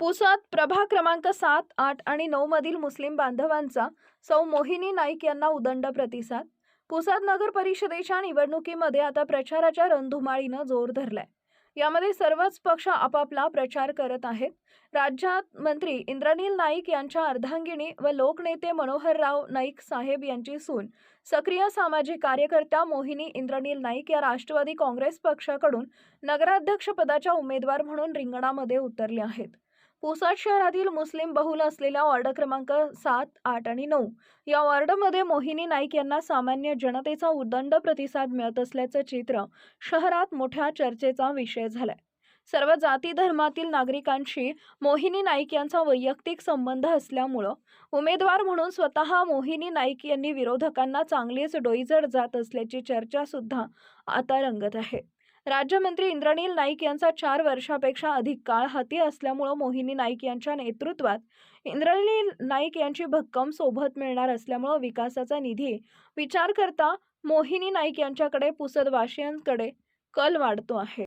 पुसात प्रभा क्रमांक सात आठ आणि नऊ मधील मुस्लिम बांधवांचा सौ मोहिनी नाईक यांना उदंड प्रतिसाद. पुसाद नगर परिषदेच्या निवडणुकीमध्ये आता प्रचाराच्या रणधुमाळीनं जोर धरलाय. यामध्ये सर्वच पक्ष आपापला प्रचार करत आहेत. राज्यात मंत्री इंद्रनील नाईक यांच्या अर्धांगिणी व लोकनेते मनोहरराव नाईक साहेब यांची सून. सक्रिय सामाजिक कार्यकर्त्या मोहिनी इंद्रनील नाईक या राष्ट्रवादी काँग्रेस पक्षाकडून नगराध्यक्षपदाच्या उमेदवार म्हणून रिंगणामध्ये उतरले आहेत. पुसद शहरातील मुस्लिम बहुल असलेल्या वॉर्ड क्रमांक सात आठ आणि नऊ. या वॉर्डमध्ये मोहिनी नाईक यांना सामान्य जनतेचा उदंड प्रतिसाद मिळत असल्याचं चित्र शहरात मोठ्या चर्चेचा विषय झालाय. सर्व जाती धर्मातील नागरिकांशी मोहिनी नाईक यांचा वैयक्तिक संबंध असल्यामुळं उमेदवार म्हणून स्वतः मोहिनी नाईक यांनी विरोधकांना चांगलीच डोईजड जात असल्याची चर्चा सुद्धा आता रंगत आहे. राज्यमंत्री इंद्रनील नाईक यांचा चार वर्षापेक्षा अधिक काळ हाती असल्यामुळं मोहिनी नाईक यांच्या नेतृत्वात इंद्रनील नाईक यांची भक्कम सोबत मिळणार असल्यामुळं विकासाचा निधी विचार करता मोहिनी नाईक यांच्याकडे पुसदवासियांकडे कल वाढतो आहे.